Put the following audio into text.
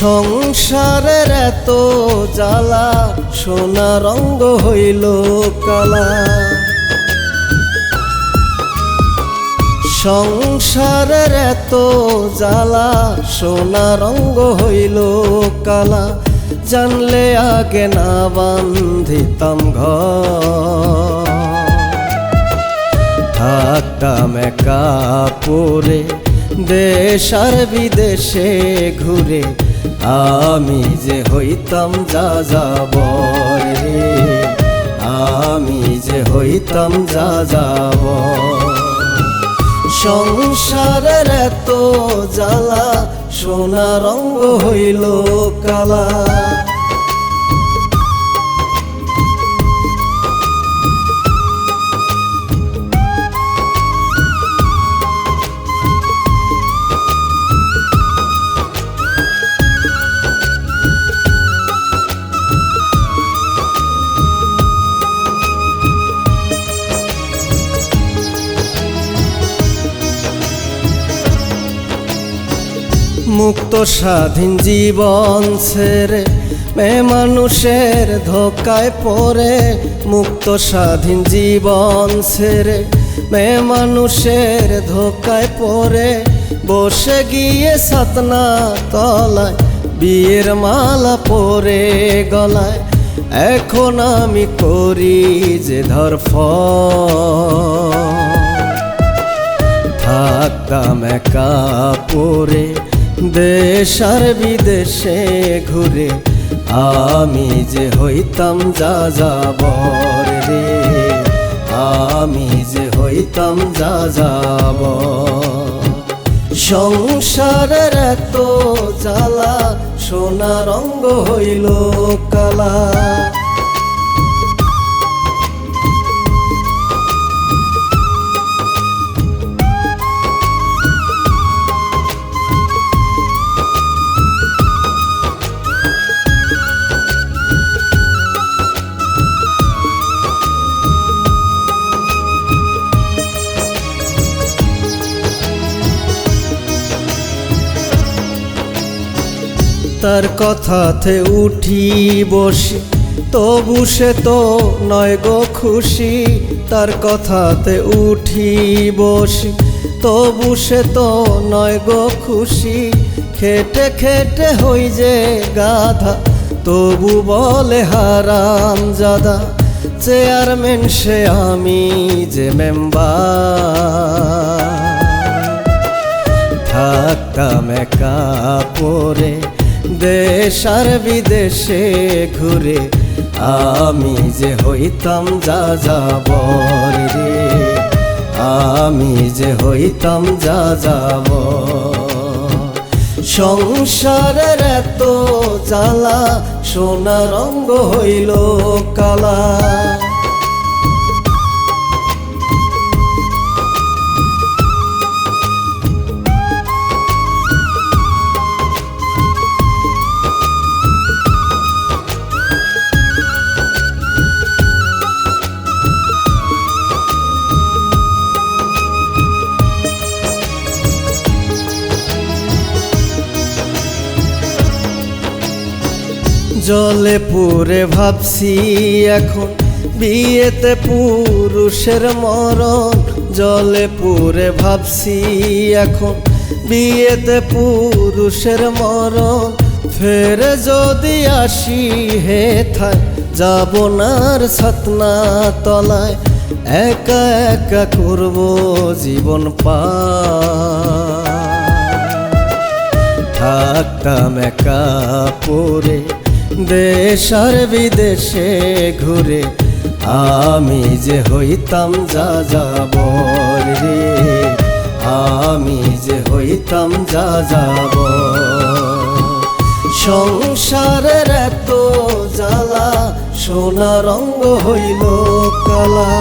সংসারের এত জ্বালা, সোনা রঙ্গ হইল কালা। সংসারের এত জ্বালা, সোনা রঙ্গ হইল কালা। জানলে আগে না বান্ধিতাম ঘর। থাকতাম একা পরে দেশ আর বিদেশে ঘুরে। আমি যে হইতাম যা যা রে আমি যে হইতাম যা যাব সংসারের এত জ্বালা সোনা রঙ্গ হইল কালা। মুক্ত স্বাধীন জীবন ছেড়ে মেয়ে মানুষের ধোকায় পড়ে, মুক্ত স্বাধীন জীবন ছেড়ে মেয়ে মানুষের ধোকায় পড়ে। বসে গিয়ে সাতনা তলায়, বিয়ের মালা পরে গলায়, এখন আমি করি যে ধরফ থাকতাম একা পরে দেশ আর বিদেশে ঘুরে আমি যে হইতাম যা যা বর রে। আমি যে হইতাম যা যাব সংসারের এত জ্বালা সোনা রঙ্গ হইল কালা। তার কথাতে উঠি বসি। তবু সে তো নয় গো খুশি, তার কথাতে উঠি বসি। তবু সে তো নয় গো খুশি, খেটে খেটে হই যে গাধা। তবু বলে হারাম জাদা, চেয়ারম্যান সে আমি যে মেম্বার। দেশ বিদেশে ঘুরে আমি যে হইতাম যা যাব রে, আমি যে হইতাম যা যাব সংসারের এত জ্বালা সোনা রঙ্গ হইল কালা। জলে পুরে ভাবছি এখন বিয়েতে পুরুষের মরণ। জলে পুরে ভাবছি এখন বিয়েতে পুরুষের মরণ। ফের যদি আসি হে থায় যাব নার ছাতনা তলায় একা একা করব জীবন পা থাকতাম একা পরে দেশ বিদেশে ঘুরে আমি যে হইতাম যা যাব রে, আমি যে হইতাম যা যাব সংসারের এত জ্বালা সোনা রঙ্গ হইল কালা।